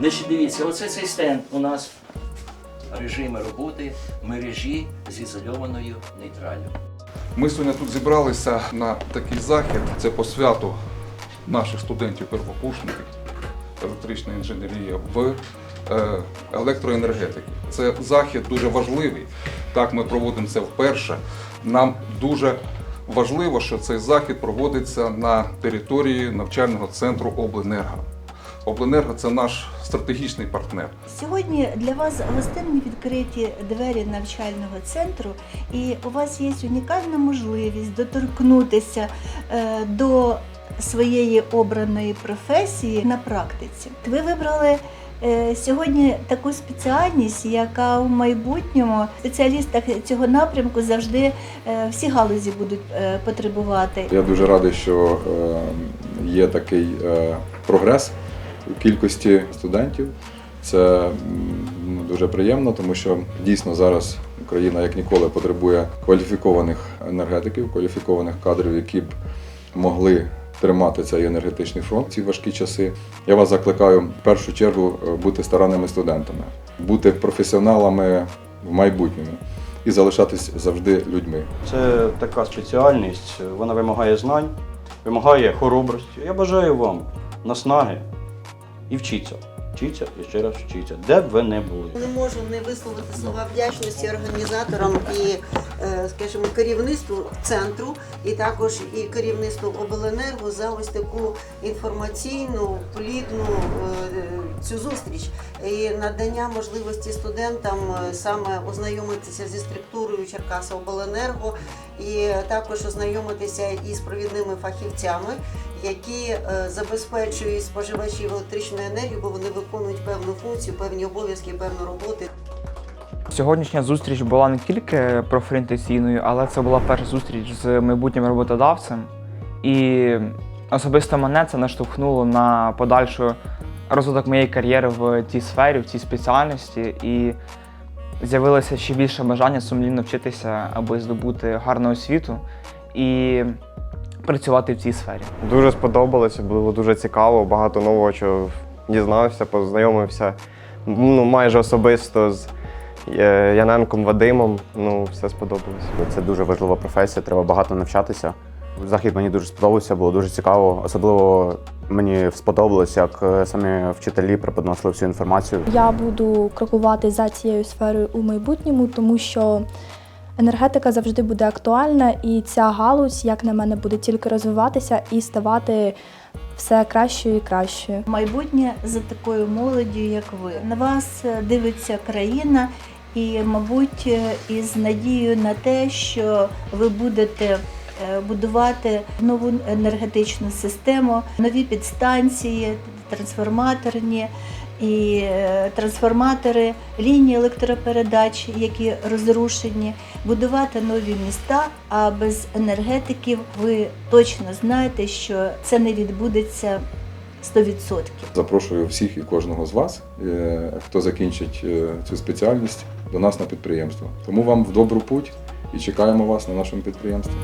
Значить, дивіться, оце цей стенд у нас режими роботи мережі з ізольованою нейтралью. Ми сьогодні тут зібралися на такий захід. Це по святу наших студентів-первокурсників електричної інженерії в е, електроенергетики. Це захід дуже важливий. Так, ми проводимо це вперше. Нам дуже важливо, що цей захід проводиться на території навчального центру Обленерго. Обленерго це наш стратегічний партнер. Сьогодні для вас гостинні відкриті двері навчального центру, і у вас є унікальна можливість доторкнутися е, до своєї обраної професії на практиці. Ви вибрали е, сьогодні таку спеціальність, яка в майбутньому спеціалістах цього напрямку завжди е, всі галузі будуть потребувати. Я дуже радий, що є такий прогрес кількості студентів. Це ну, дуже приємно, тому що дійсно зараз Україна як ніколи потребує кваліфікованих енергетиків, кваліфікованих кадрів, які б могли тримати цей енергетичний фронт ці важкі часи. Я вас закликаю в першу чергу е, бути старанними студентами, бути професіоналами в майбутньому і залишатись завжди людьми. Це така спеціальність, вона вимагає знань, вимагає хоробрості. Я бажаю вам наснаги і вчіться. Вчіться і ще раз вчіться, де б ви не були. Не можу не висловити слова вдячності організаторам і, е, скажімо, керівництву центру, і також і керівництву обленерго за ось таку інформаційну, плідну е, цю зустріч і надання можливості студентам е, саме ознайомитися зі структурою Черкаса Обленерго і також ознайомитися із провідними фахівцями, які е, забезпечують споживачів електричної енергії, бо вони виконують певну функцію, певні обов'язки, певну роботу. Сьогоднішня зустріч була не тільки профорієнтаційною, але це була перша зустріч з майбутнім роботодавцем. І особисто мене це наштовхнуло на подальшу розвиток моєї кар'єри в цій сфері, в цій спеціальності. І з'явилося ще більше бажання сумлінно вчитися, аби здобути гарну освіту і працювати в цій сфері. Дуже сподобалося, було дуже цікаво, багато нового чого дізнався, познайомився ну, майже особисто з е, Яненком Вадимом. Ну, все сподобалося. Це дуже важлива професія, треба багато навчатися. Захід мені дуже сподобався, було дуже цікаво. Особливо мені сподобалось, як е, самі вчителі преподносили всю інформацію. Я буду крокувати за цією сферою у майбутньому, тому що енергетика завжди буде актуальна, і ця галузь, як на мене, буде тільки розвиватися і ставати все кращою і кращою. майбутнє за такою молоддю, як ви. На вас е, дивиться країна, і, мабуть, е, із надією на те, що ви будете будувати нову енергетичну систему, нові підстанції, трансформаторні. І е, трансформатори, лінії електропередач, які розрушені, будувати нові міста. А без енергетиків ви точно знаєте, що це не відбудеться 100%. Запрошую всіх і кожного з вас, е, хто закінчить е, цю спеціальність, до нас на підприємство. Тому вам в добру путь і чекаємо вас на нашому підприємстві.